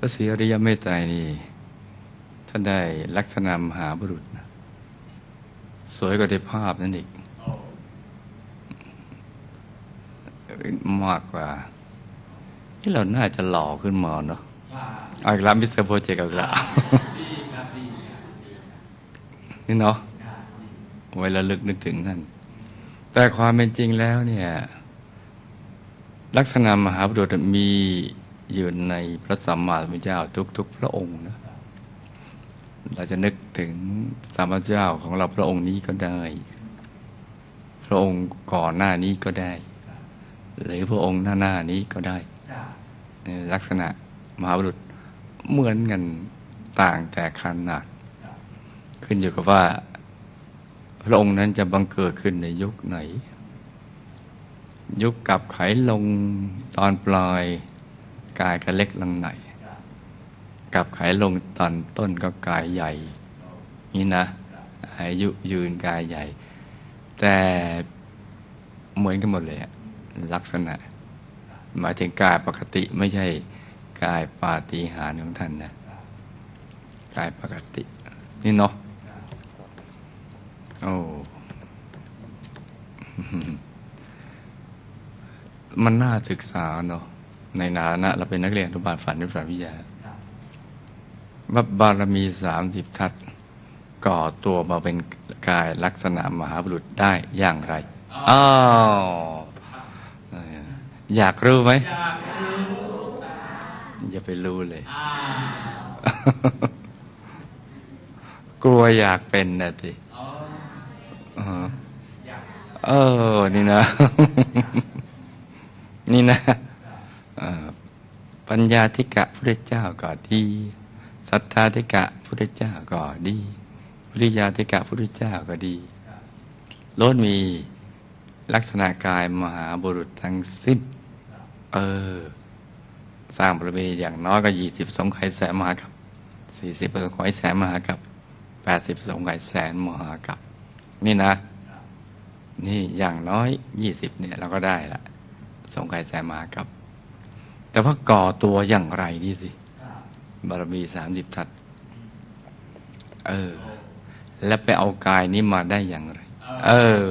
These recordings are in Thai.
พระศรีอริยเมตไตรนี่ท่านได้ลักษณะมหาบุรุษนะสวยกว่าในภาพนั่นอีกมากกว่าที่เราน่าจะหล่อขึ้นมาเนาะเอาอีกแล้วมิสเตอร์โปรเจกต์อีกแล้วนี่เนาะไว้ระลึกนึกถึงท่าน แต่ความเป็นจริงแล้วเนี่ย ลักษณะมหาบุรุษมี อยู่ในพระสัมมาสัมพุทธเจ้าทุก ๆ พระองค์นะเราจะนึกถึงสัมมาสัมพุทธเจ้าของเราพระองค์นี้ก็ได้ พระองค์ก่อนหน้านี้ก็ได้ หรือพระองค์หน้าหน้านี้ก็ได้ ลักษณะมหาบุรุษเหมือนกันต่างแต่ขนาด ขึ้นอยู่กับว่า พระองค์นั้นจะบังเกิดขึ้นในยุคไหน ยุคกับไขลงตอนปลาย กายก็เล็กลงหน่อยกับไขลงตอนต้นก็กายใหญ่ นี่นะ อายุยืนกายใหญ่ แต่เหมือนกันหมดเลยลักษณะ หมายถึงกายปกติไม่ใช่กายปาฏิหาริย์ของท่านนะกายปกติ นี่เนาะโอ้มันน่าศึกษาเนาะ ในฐานะเราเป็นนักเรียนอนุบาลฝันวิทยาวิทยาว่าบารมีสามสิบทัศก่อตัวมาเป็นกายลักษณะมหาบุรุษได้อย่างไรอ้าวอยากรู้ไหมอย่าไปรู้เลย กลัวอยากเป็นนะทีเออ นี่นะ นี่นะ ปัญญาธิกะพระเจ้าก็ดีศรัทธาธิกะพระเจ้าก็ดีวิริยาธิกะพระเจ้าก็ดีล้นมีลักษณะกายมหาบุรุษทั้งสิ้น เออ สร้างบารมีอย่างน้อยก็ยี่สิบสองไขแสนมหากับสี่สิบสองไขแสนมหากับแปดสิบสองไขแสนมหากับ นี่นะ นี่อย่างน้อยยี่สิบเนี่ยเราก็ได้ละสองไขแสนมหากับ แต่ว่าก่อตัวอย่างไรนี่สิ บารมีสามสิบทัศเออ แล้วไปเอากายนี้มาได้อย่างไร เออ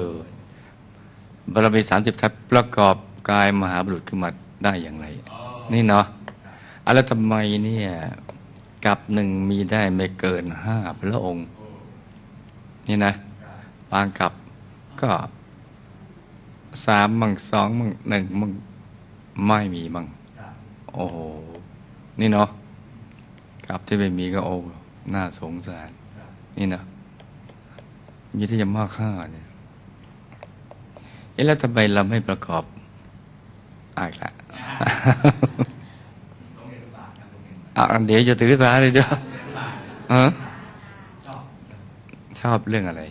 บารมีสามสิบทัศประกอบกายมหาบุรุษขึ้นมาได้อย่างไร นี่เนาะอะไรทำไมเนี่ยกับหนึ่งมีได้ไม่เกินห้าพระองค์ นี่นะ บางกับก็สามมั่งสองมั่งหนึ่งมั่งไม่มีมั่ง โอ้โห นี่เนาะกับที่ไม่มีก็โอ้น่าสงสาร นี่นะมีที่จะมากค่าเนี่ยเอ๊ะแล้วทำไมเราไม่ประกอบอายละอะเดี๋ยวจะถือสาเลยเดี๋ยวฮะชอบเรื่องอะไร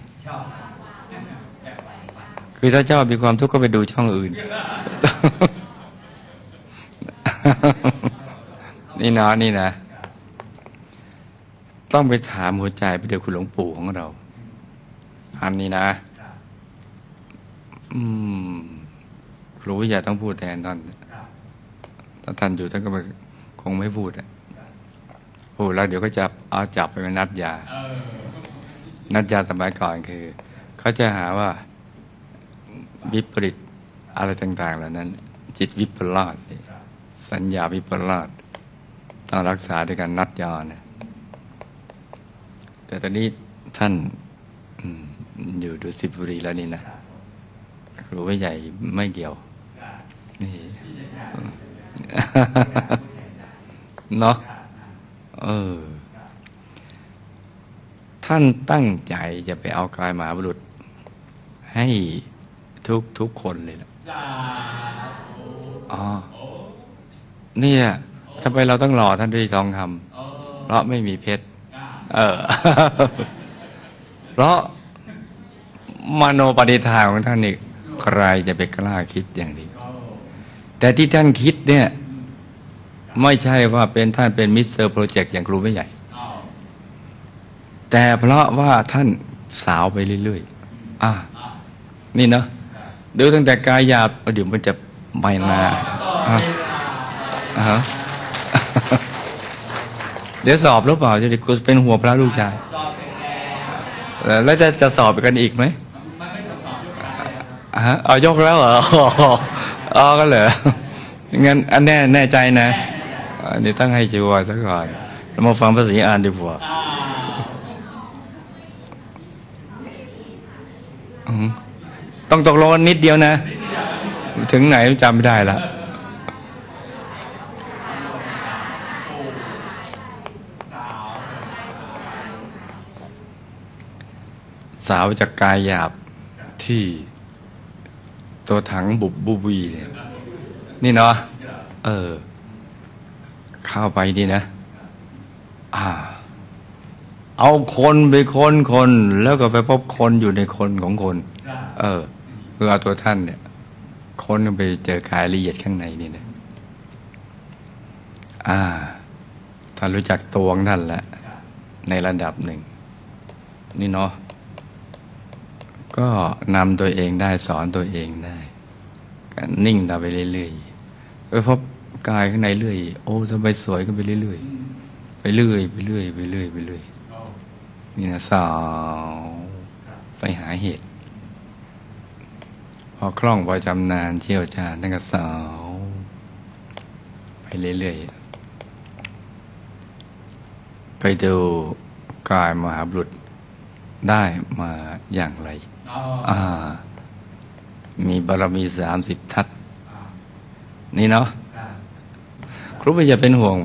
คือถ้าชอบมีความทุกข์ก็ไปดูช่องอื่น นี่นะนี่นะ ต้องไปถามหัวใจไปเดี๋ยวคุณหลวงปู่ของเรา อันนี้นะ อืมครูวิทยาต้องพูดแทนท่านถ้าท่านอยู่ท่านก็คงไม่พูดอะพูดแล้วเดี๋ยวก็จะเอาจับไปเป็นนัดยา นัดยาสมัยก่อนคือ เขาจะหาว่าวิปริตอะไรต่าง ๆ เหล่านั้น จิตวิปลาส สัญญาวิปลาสต้องรักษาด้วยการนัดยาเนี่ยแต่ตอนนี้ท่านอยู่ดุสิตบุรีแล้วนี่นะครูไม่ใหญ่ไม่เกี่ยว นี่เนาะเออ ท่านตั้งใจจะไปเอากายมหาบุรุษ ให้ทุกทุกคนเลยล่ะอ๋อ เนี่ยทำไมเราต้องหล่อท่านด้วยทองคำเพราะไม่มีเพชรเออ เพราะมโนปฏิทาของท่านนี่ใครจะไปกล้าคิดอย่างนี้ แต่ที่ท่านคิดเนี่ย ไม่ใช่ว่าเป็นท่านเป็นมิสเตอร์โปรเจกต์อย่างครูไม่ใหญ่ แต่เพราะว่าท่านสาวไปเรื่อยๆ อะ นี่เนาะดูตั้งแต่กายหยาบเดี๋ยวมันจะใบนาอะอะ เดี๋ยวสอบหรือเปล่าจะดิกูเป็นหัวพระลูกชายแล้วจะจะสอบกันอีกไหมองสอยกขาเลยครับอะฮะเอายกแล้วเหรออ๋อก็เหรองั้นอันแน่แน่ใจนะอันนี้ต้องให้ชัวร์ซะก่อนเรามาฟังภาษาอ่านดีกว่าต้องตกลงนิดเดียวนะ ถึงไหนจำไม่ได้ละ สาวจากกายหยาบที่ตัวถังบุบบุบีเนี่ยนี่เนาะเออ เข้าไปดีนะ อ่า เอาคนไปคนคนแล้วก็ไปพบคนอยู่ในคนของคน เออคือเอาตัวท่านเนี่ย คนไปเจอกายละเอียดข้างในนี่นะอ่าท่านรู้จักตัวของท่านแล้วในระดับหนึ่ง นี่เนาะ ก็นำตัวเองได้สอนตัวเองได้ก็นิ่งต่อไปเรื่อยๆไปพบกายข้างในเรื่อยโอ้ทำไมสวยขึ้นไปเรื่อยๆไปเรื่อยไปเรื่อยไปเรื่อยไปเรื่อยนี่นะสาวไปหาเหตุ พอคล่องพอจำนานเชี่ยวชาญนั่นก็สาวไปเรื่อยๆไปดูกายมหาบุรุษได้มาอย่างไร มีบารมีสามสิบทัศน์นี่เนาะครับครูไม่จะเป็นห่วง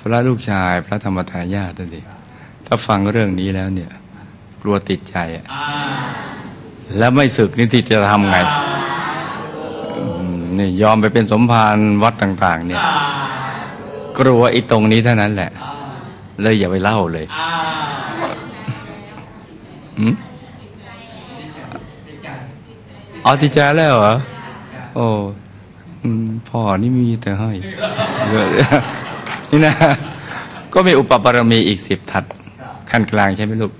พระลูกชายพระธรรมทายาทนั่นเองถ้าฟังเรื่องนี้แล้วเนี่ย กลัวติดใจอะอ่าแล้วไม่ศึกนี่ที่จะทำไงอืมนี่ยอมไปเป็นสมภารวัดต่าง ๆ เนี่ยอ่ากลัวไอ้ตรงนี้เท่านั้นแหละอ่าเลยอย่าไปเล่าเลยอ่าอืมติดใจ เอาติดใจแล้วเหรอ โอ้อืมพ่อนี่มีแต่ให้นี่นะ ก็มีอุปปารมีอีกสิบทัศน์ขั้นกลางใช่ไหมลูก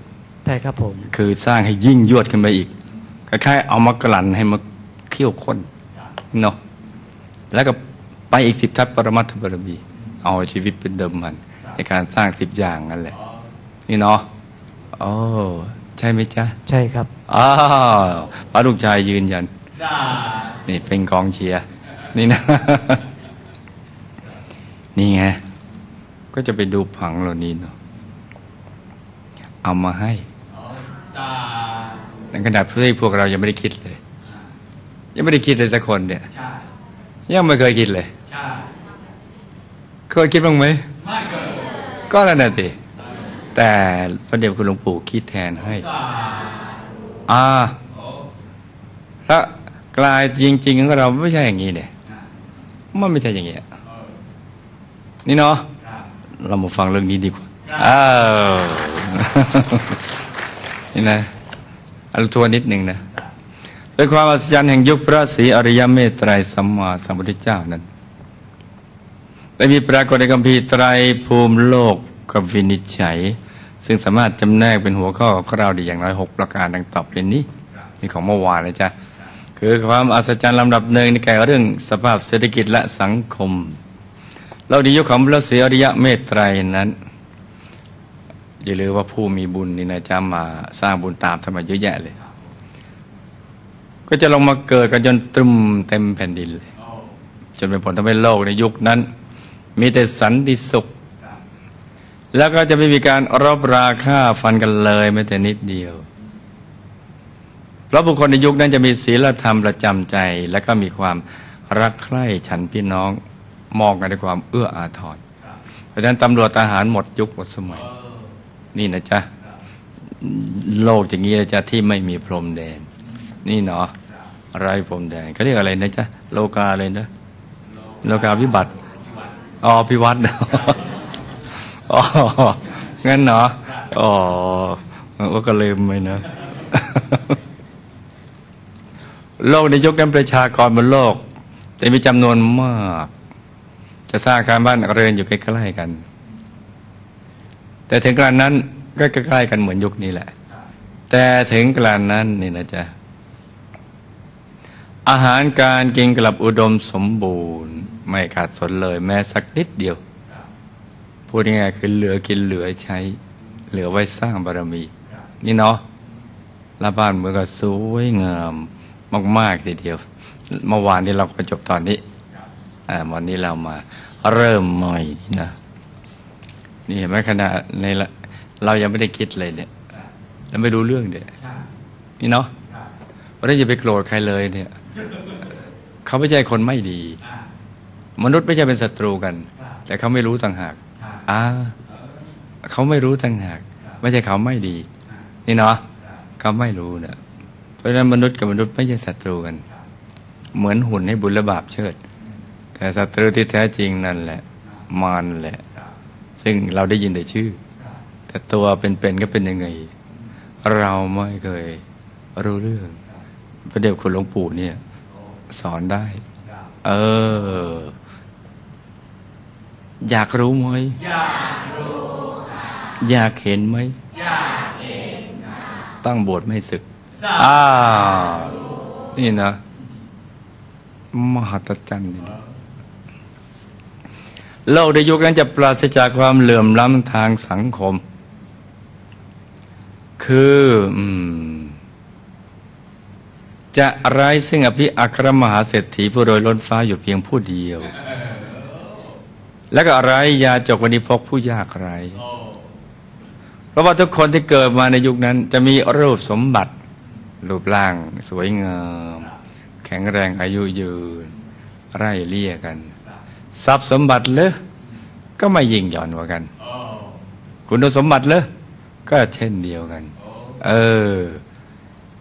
ใช่ครับผม คือสร้างให้ยิ่งยวดขึ้นไปอีกคล้ายๆเอามากลั่นให้มาเคี่ยวข้นเนาะแล้วก็ไปอีกสิบทัศน์ปรมัตถบารมี เอาชีวิตเป็นเดิมพัน ในการสร้างสิบอย่างนั่นแหละ นี่เนาะโอ้ใช่ไหมจ๊ะ ใช่ครับอ้าวพระลูกชายยืนยันได้นี่เป็นกองเชียร์นี่นะ นี่ไง ก็จะไปดูผังเหล่านี้เนาะเอามาให้สาในขณะที่พวกเรายังไม่ได้คิดเลย ยังไม่ได้คิดเลยสักคนเนี่ยใช่ยังไม่เคยคิดเลยใช่เคยคิดบ้างไหมไม่เกิดก็แล้วน่ะสิ แต่พระเดชคุณหลวงปู่คิดแทนให้สาอ่าโอ้พระกลายจริง ๆ ของเราไม่ใช่อย่างนี้เนี่ยมันไม่ใช่อย่างนี้นี่เนาะเรามาฟังเรื่องนี้ดีกว่าอ้าวนี่นะอันทวนนิดหนึ่งนะเป็นความอัศจรรย์แห่งยุคพระศรีอริยเมตไตรสัมมาสัมพุทธเจ้านั้นได้มีปรากฏในคัมภีร์ไตรภูมิโลก กับวินิจฉัย ซึ่งสามารถจำแนกเป็นหัวข้อของเราได้อย่างน้อยหกประการดังต่อไปนี้นี่ของเมื่อวานนะจ๊ะคือความอัศจรรย์ลำดับหนึ่งในแก่เรื่องสภาพเศรษฐกิจและสังคม เราดียุคของพระศรีอริยะเมตไตรนั้นอย่าลืมว่าผู้มีบุญนี่นะจะมาสร้างบุญตามทำไมเยอะแยะเลย ก็จะลงมาเกิดกันจนตรึมเต็มแผ่นดินเลย จนเป็นผลทำให้โลกในยุคนั้น มีแต่สันติสุข แล้วก็จะไม่มีการรบราฆ่าฟันกันเลยแม้แต่นิดเดียว เพราะบุคคลในยุคนั้นจะมีศีลธรรมประจำใจ และก็มีความรักใคร่ฉันพี่น้องมองกันด้วยความเอื้ออาทรเพราะฉะนั้นตำรวจทหารหมดยุคหมดสมัย นี่นะจ๊ะ โลกอย่างนี้นะจ๊ะที่ไม่มีพรมแดน นี่เนาะไรพรมแดนเขาเรียกอะไรนะจ๊ะ โลกาเลยนะ โลกาวิบัติอ๋อพิวัตร อ๋อ งั้นเนาะอ๋อว่าก็ลืมไปนะโลกในยุคนั้นประชากรบนโลก จะมีจำนวนมาก จะสร้างการบ้านเรือนอยู่ใกล้ๆกัน แต่ถึงกลางนั้นก็ใกล้ๆกันเหมือนยุคนี้แหละ แต่ถึงกลางนั้นนี่นะจ๊ะอาหารการกินกลับอุดมสมบูรณ์ ไม่ขาดสนเลยแม้สักนิดเดียว พูดง่ายๆคือเหลือกินเหลือใช้ เหลือไว้สร้างบารมี นี่เนาะแล้วบ้านเมืองก็สวยงามมากๆทีเดียว เมื่อวานนี้เราก็จบตอนนี้วันนี้เรามาเริ่มใหม่นะนี่เห็นไหมขณะในละเรายังไม่ได้คิดเลยเนี่ยแล้วไม่รู้เรื่องเนี่ยนี่เนาะเพราะฉะนั้นอย่าไปโกรธใครเลยเนี่ย เขาไม่ใช่คนไม่ดี มนุษย์ไม่ใช่เป็นศัตรูกัน แต่เขาไม่รู้ต่างหาก อ่าเขาไม่รู้ต่างหาก ไม่ใช่เขาไม่ดี นี่เนาะเขาไม่รู้เนี่ยเพราะฉะนั้นมนุษย์กับมนุษย์ไม่ใช่ศัตรูกัน เหมือนหุ่นให้บุญและบาปเชิด แต่ศัตรูที่แท้จริงนั่นแหละ มารแหละ ซึ่งเราได้ยินแต่ชื่อ แต่ตัวเป็นๆก็เป็นยังไง เราไม่เคยรู้เรื่อง พระเดชคุณหลวงปู่เนี่ย สอนได้ เออ อยากรู้ไหมอยากรู้อยากเห็นไหมอยากเห็นต้องบวชไม่ศึกสาอ้าวนี่นะ มหัศจรรย์นี่นะโลกในยุคนั้นจะปราศจากความเหลื่อมล้ำทางสังคม คืออืมจะไร้ซึ่งอภิอัครมหาเศรษฐีผู้โรยล้นฟ้าอยู่เพียงผู้เดียว แล้วก็ไรยาจกวันิพกผู้ยากไรเพราะว่าทุกคนที่เกิดมาในยุคนั้น จะมีรูปสมบัติ รูปร่าง สวยงาม แข็งแรงอายุยืน ไร่เลี่ยกัน ทรัพย์สมบัติเลยก็ไม่ยิ่งหย่อนกว่ากัน คุณสมบัติเลยก็เช่นเดียวกัน เออ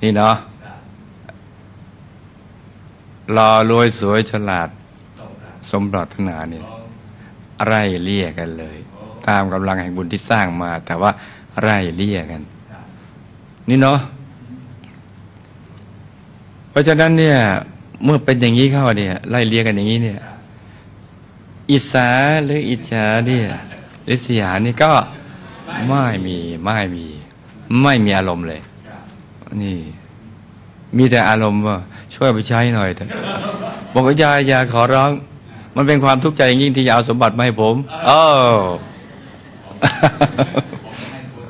นี่เนาะรอรวยสวยฉลาดส่งครับสมปรารถนาเนี่ย ไร่เลี่ยกันเลย ตามกำลังแห่งบุญที่สร้างมา แต่ว่าไร่เลี่ยกัน นี่เนาะเพราะฉะนั้นเนี่ยเมื่อเป็นอย่างนี้เข้าเนี่ยไล่เลี่ยกันอย่างนี้เนี่ยอิสาหรืออิจฉาเนี่ยริษยานี่ก็ไม่มีไม่มี ไม่มีอารมณ์เลย นี่ มีแต่อารมณ์ว่าช่วยไปใช้หน่อยเถอะบอกว่ายายยาขอร้อง มันเป็นความทุกข์ใจอย่างยิ่งที่จะเอาสมบัติมาให้ผมเออ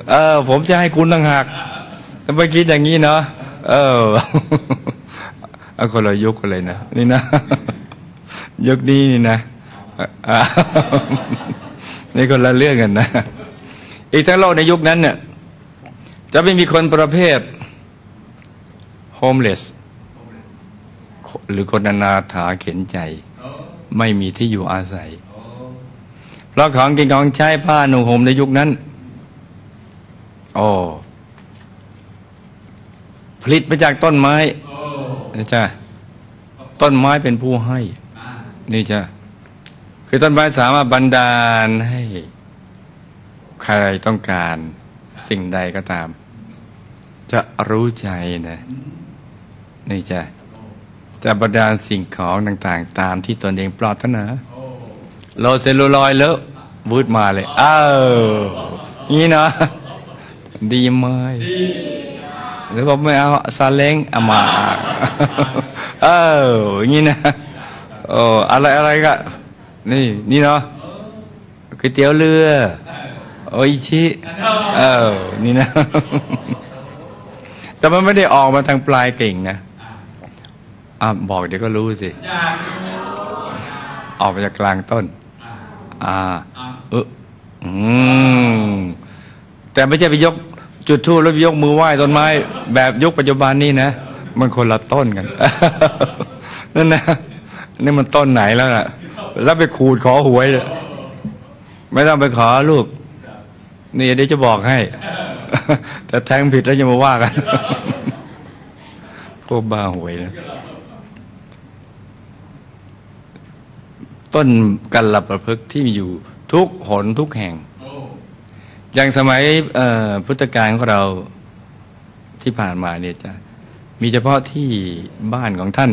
เออ ผมจะให้คุณต่างหากทำไมคิดอย่างนี้เนาะเออเอาคนละยุคกันเลยนะนี่นะยุคนี้นี่นะอ่านี่คนละเรื่องกันนะอีกทั้งโลกในยุคนั้นเนี่ยจะไม่มีคนประเภท homeless หรือคนอนาถาเข็นใจโอ้ ไม่มีที่อยู่อาศัย เพราะของกินของใช้ผ้าหนุ่งห่มในยุคนั้นโอ้ผลิตมาจากต้นไม้นี่จ้ะต้นไม้เป็นผู้ให้ นี่จ้ะคือต้นไม้สามารถบันดาลให้ ใครต้องการสิ่งใดก็ตาม จะรู้ใจนะ นี่จ้ะ จะบันดาสิ่งของต่างๆ ตามที่ตนเองปรารถนาโลเซลลูลอยด์แล้ววืดมาเลยเออนี่นะดีไหมหรือว่าไม่เอาซาเล้งเอามาเอออย่างนี้นะโอ้อะไรอะไรก็นี่นี่เนาะก๋วยเตี๋ยวเรือโออิชิเออนี่นะ แต่มันไม่ได้ออกมาทางปลายเก่งนะ อะบอกเดี๋ยวก็รู้สิอยากรู้ออกมาจากกลางต้น อ่าอะเอออืมแต่ไม่ใช่ไปยก จุดทูบแล้วไปยกมือไหว้ต้นไม้ แบบยุคปัจจุบันนี่นะ มันคนละต้นกัน นั่นนะนี่มันต้นไหนแล้วล่ะ แล้วไปขูดขอหวยเนี่ยไม่ต้องไปขอลูกนี่เดี๋ยวจะบอกให้ แต่แทงผิดแล้วจะมาว่ากันพวกบ้าหวยนะ ต้นกันลับประพฤกษ์ที่มีอยู่ทุกหนทุกแห่งโอ้อย่างสมัยเอ่อพุทธกาลของเราที่ผ่านมาเนี่ยจะมีเฉพาะที่บ้านของท่าน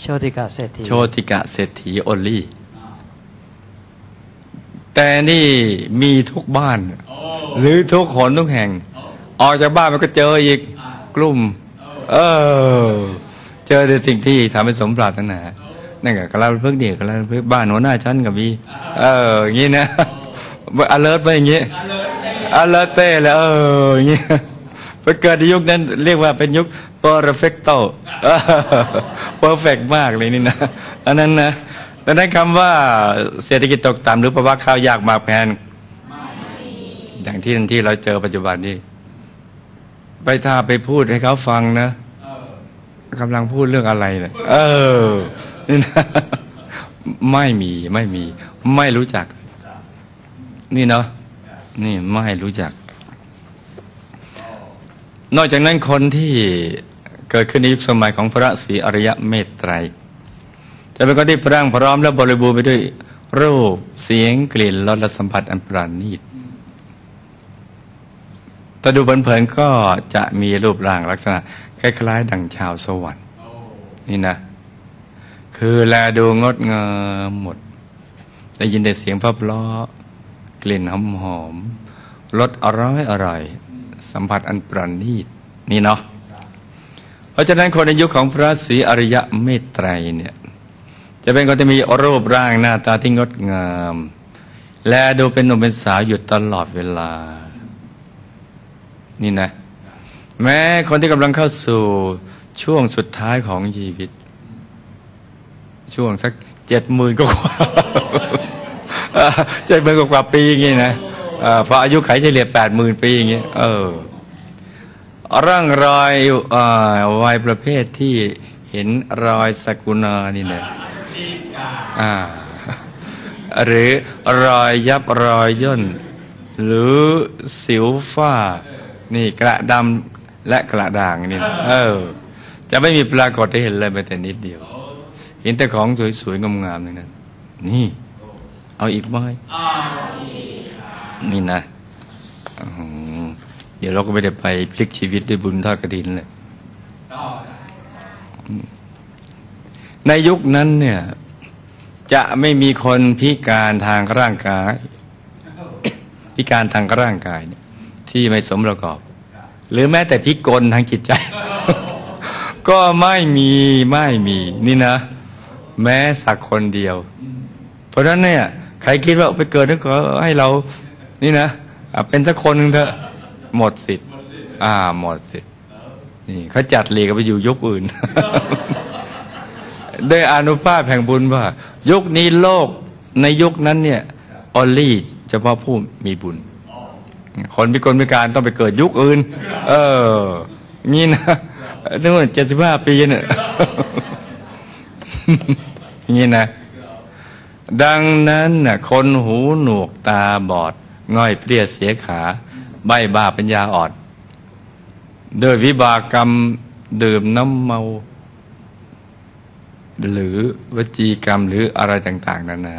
โชติกาเศรษฐีโชติกะเศรษฐีโอลลี่ แต่นี่มีทุกบ้านโอ้หรือทุกหนทุกแห่ง ออกจากบ้านมันก็เจออีกกลุ่ม เออ เจอแต่สิ่งที่ทำให้สมปรารถนา นั่นก็กระลาเพิ่งเดียกระลาเพิ่งบ้านหัวหน้าชั้นกับมีเอออย่างนี้นะอเลิร์ไปอย่างเงี้ยอเลิร์เต้แล้วเอออย่างเงี้ยไปเกิดในยุคนั้นเรียกว่าเป็นยุค perfecto perfect มากเลยนี่นะอันนั้นนะดังนั้นคำว่าเศรษฐกิจตกต่ำหรือภาวะข้าวยากหมากแพงอย่างที่ที่เราเจอปัจจุบันนี้ ไปถ้าไปพูดให้เขาฟังนะกำลังพูดเรื่องอะไรเนี่ยเออ ไม่มีไม่มี ไม่รู้จัก นี่เนาะนี่ไม่รู้จัก นอกจากนั้นคนที่เกิดขึ้นในยุคสมัยของพระศรีอริยเมตไตร จะเป็นคนที่พรั่งพร้อมและบริบูรณ์ไปด้วยรูปเสียงกลิ่นรสและสัมผัสอันปราณีตแต่ดูเผินๆก็จะมีรูปร่างลักษณะ คล้าย ๆ ดังชาวสวรรค์นี่นะ คือแลดูงดงามหมด ได้ยินแต่เสียงเพราะๆกลิ่นหอมหอมรสอร่อยอร่อย สัมผัสอันประณีตนี่เนาะเพราะฉะนั้นคนในยุคของพระศรีอริยะเมตไตรเนี่ยจะเป็นคนที่มีรูปร่างหน้าตาที่งดงาม และดูเป็นหนุ่มเป็นสาวอยู่ตลอดเวลา นี่นะ แม้คนที่กำลังเข้าสู่ช่วงสุดท้ายของชีวิต ช่วงสักเจ็ดหมื่นกว่าเจ็ดหมื่นกว่าปีอย่างงี้นะอพออายุไขเฉลี่ยแปดหมื่นปีอย่างเงี้ยเออร่างรอยอวัยประเภทที่เห็นรอยสกุณานี่นะอ่าหรือรอยยับรอยย่น หรือสิวฝ้า นี่กระดำและกระด่างนี่ เออ จะไม่มีปรากฏให้เห็นเลยแม้แต่นิดเดียว เห็นแต่ของสวยๆงามๆนี่นะนี่ เอาอีกไหมนี่นะอื้อหือเดี๋ยวเราก็ไม่ได้ไปพลิกชีวิตด้วยบุญทอดกระถินเลยในยุคนั้นเนี่ย จะไม่มีคนพิการทางร่างกาย พิการทางร่างกายเนี่ย ที่ไม่สมประกอบ หรือแม้แต่พิกลทางจิตใจ ก็ไม่มีไม่มี นี่นะ แม้สักคนเดียว เพราะฉะนั้นเนี่ยใครคิดว่าไปเกิดแล้วก็ให้เรานี่นะอะเป็นสักคนหนึ่งเถอะหมดสิทธิ์อ่าหมดสิทธิ์นี่เขาจัดเลีกไปอยู่ยุคอื่นด้วยอนุภาพแห่งบุญว่า ยุคนี้โลกในยุคนั้นเนี่ยออลลี่เฉพาะผู้มีบุญ คนพิกลพิการต้องไปเกิดยุคอื่น เออนี่นะนึกว่าเจ็ดสิบห้าปีเนี่ย อย่างนี้นะ ดังนั้นน่ะคนหูหนวกตาบอด ง่อยเปรี้ยเสียขา ใบบ้าปัญญาอ่อนโดยวิบากกรรมดื่มน้ำเมา หรือวจีกรรมหรืออะไรต่าง ๆนานา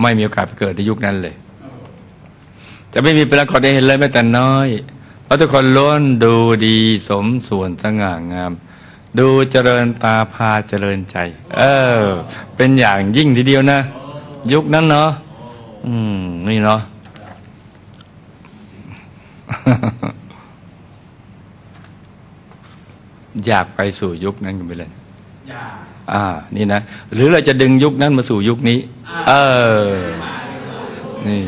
ไม่มีโอกาสเกิดในยุคนั้นเลย จะไม่มีปรากฏได้เห็นเลยแม้แต่น้อย เพราะทุกคนล้วนดูดีสมส่วนสง่างาม ดูเจริญตาพาเจริญใจ เออ เป็นอย่างยิ่งทีเดียวนะ ยุคนั้นเนาะอืม นี่เนาะอยากไปสู่ยุคนั้นกันไปเลยอ่า นี่นะ หรือเราจะดึงยุคนั้นมาสู่ยุคนี้ เออ นี่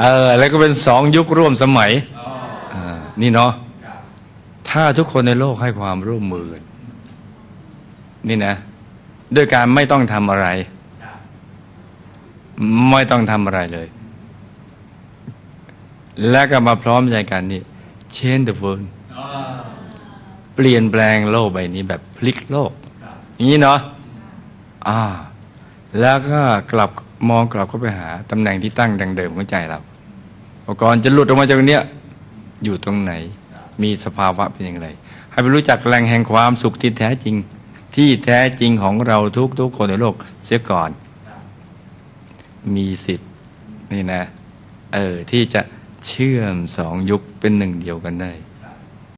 เออ แล้วก็เป็นสองยุคร่วมสมัย อ่า นี่เนาะ ถ้าทุกคนในโลกให้ความร่วมมือกัน นี่นะ ด้วยการไม่ต้องทำอะไร ไม่ต้องทำอะไรเลย แล้วก็มาพร้อมใจกันนี่ change the world เปลี่ยนแปลงโลกใบนี้แบบพลิกโลก อย่างนี้เนาะอ่า แล้วก็กลับมองกลับเข้าไปหาตำแหน่งที่ตั้งดังเดิมของใจเราอุปกรณ์จะหลุดออกมาจากเนี้ย อยู่ตรงไหน มีสภาวะเป็นอย่างไร ให้ไปรู้จักแหล่งแห่งความสุขที่แท้จริง ที่แท้จริงของเราทุกทุกๆคนในโลกเสียก่อน มีสิทธิ์นี่นะ เออ ที่จะเชื่อมสองยุคเป็นหนึ่งเดียวกันได้